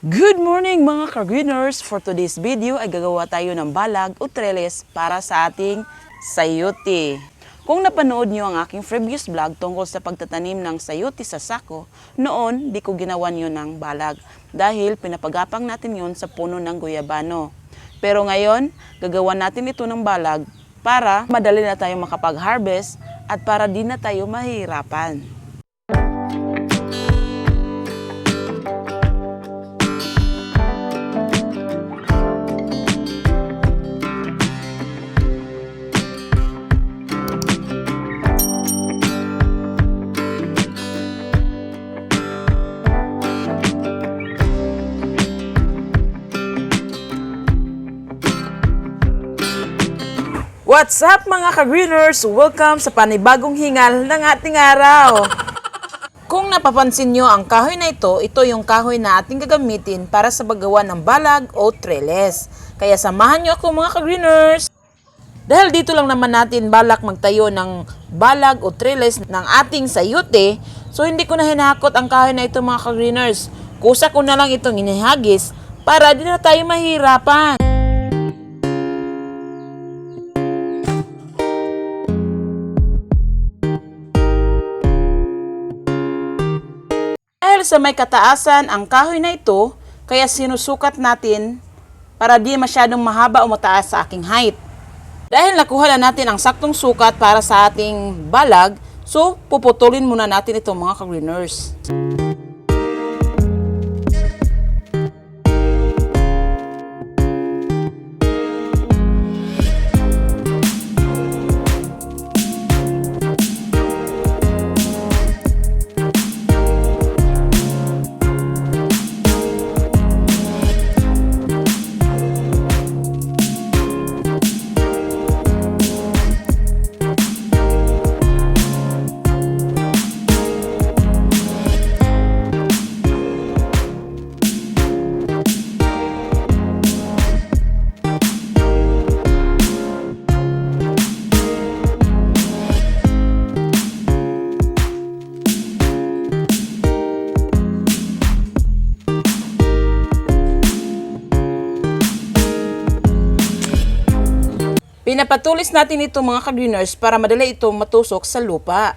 Good morning mga ka-greeners! For today's video ay gagawa tayo ng balag o treles para sa ating sayote. Kung napanood niyo ang aking previous vlog tungkol sa pagtatanim ng sayote sa sako, noon di ko ginawan yun ng balag dahil pinapagapang natin yun sa puno ng guyabano. Pero ngayon, gagawa natin ito ng balag para madali na tayo makapag-harvest at para di na tayo mahirapan. What's up mga ka-greeners? Welcome sa panibagong hingal ng ating araw. Kung napapansin nyo ang kahoy na ito, ito yung kahoy na ating gagamitin para sa paggawa ng balag o treles. Kaya samahan nyo ako mga ka-greeners. Dahil dito lang naman natin balak magtayo ng balag o treles ng ating sayute, so hindi ko na hinakot ang kahoy na ito mga ka-greeners. Kusa ko na lang itong inihagis para di na tayo mahirapan. Sa may kataasan ang kahoy na ito, kaya sinusukat natin para di masyadong mahaba o mataas sa aking height. Dahil nakuha na natin ang saktong sukat para sa ating balag, so puputulin muna natin itong mga ka-greeners. Pinapatulis natin ito mga ka-greeners para madali itong matusok sa lupa.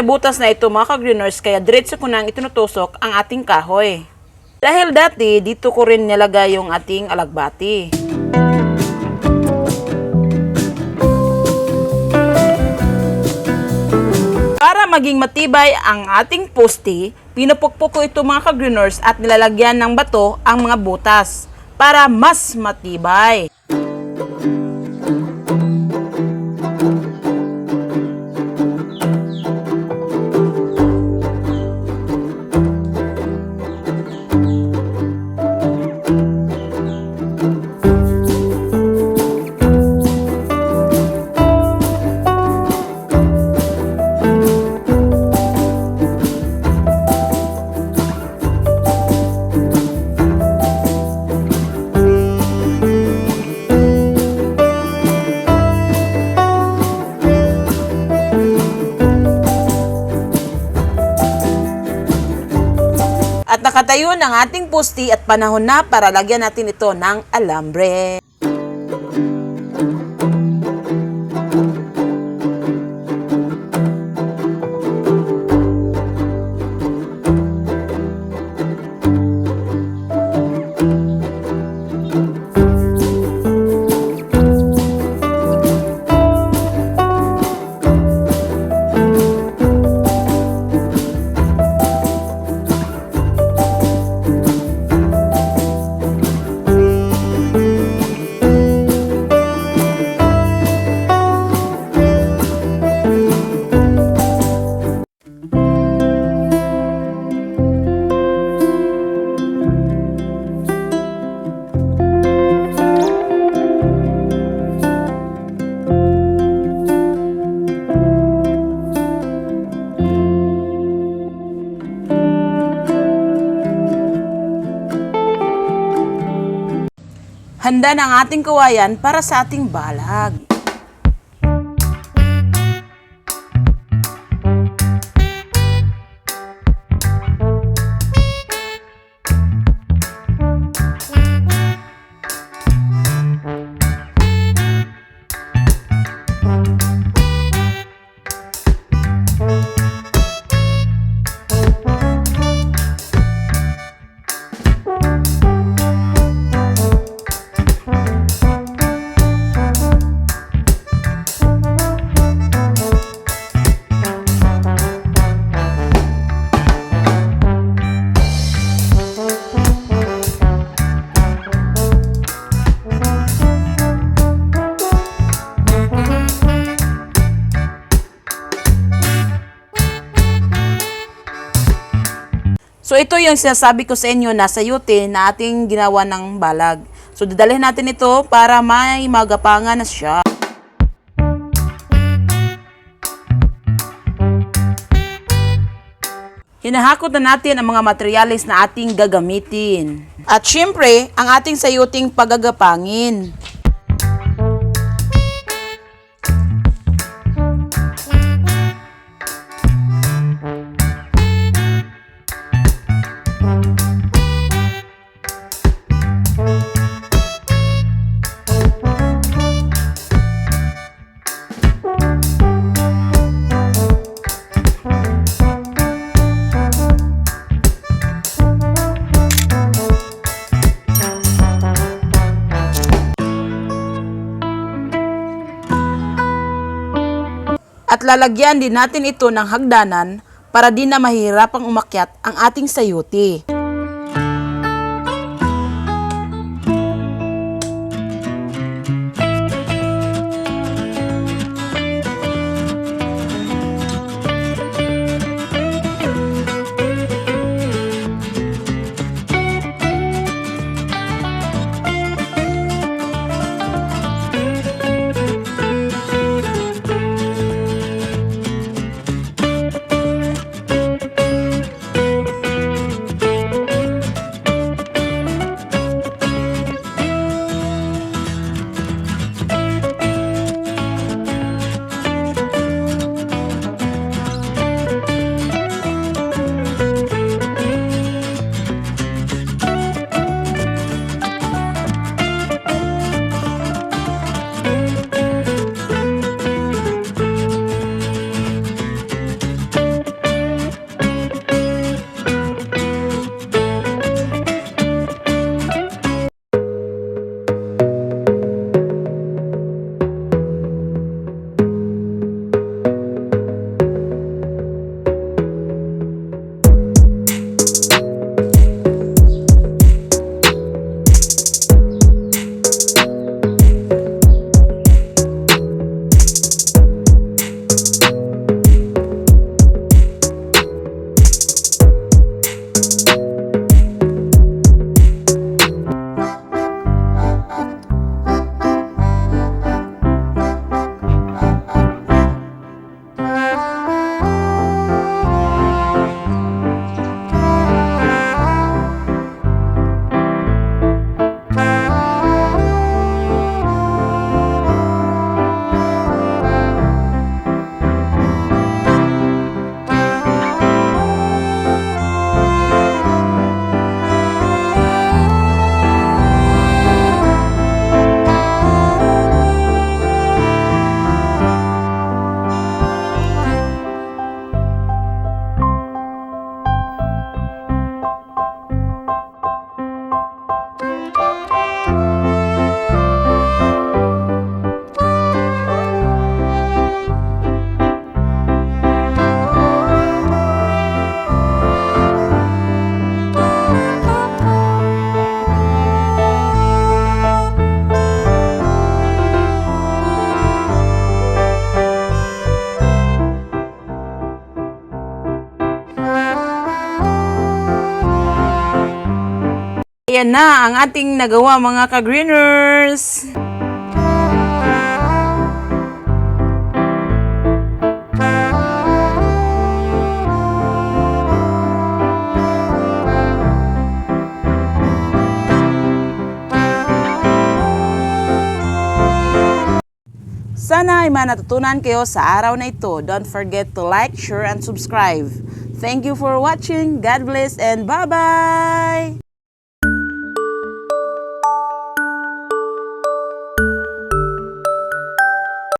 May butas na ito mga ka-greeners, kaya diretso ko nang itinutusok ang ating kahoy. Dahil dati, dito ko rin nilagay yung ating alagbati. Para maging matibay ang ating poste, pinupukpok ko ito mga ka-greeners at nilalagyan ng bato ang mga butas para mas matibay. At ng ating pusti at panahon na para lagyan natin ito ng alambre. Handa na ang ating kawayan para sa ating balag. Ito yung sinasabi ko sa inyo na sayuti na ating ginawa ng balag. So dadalhin natin ito para may magapangan na siya. Hinahakot na natin ang mga materyales na ating gagamitin. At syempre, ang ating sayuting pagagapangin. At lalagyan din natin ito ng hagdanan para di na mahirapang umakyat ang ating sayuti. Ayan na ang ating nagawa mga ka-greeners! Sana ay manatutunan kayo sa araw na ito. Don't forget to like, share, and subscribe. Thank you for watching. God bless and bye-bye!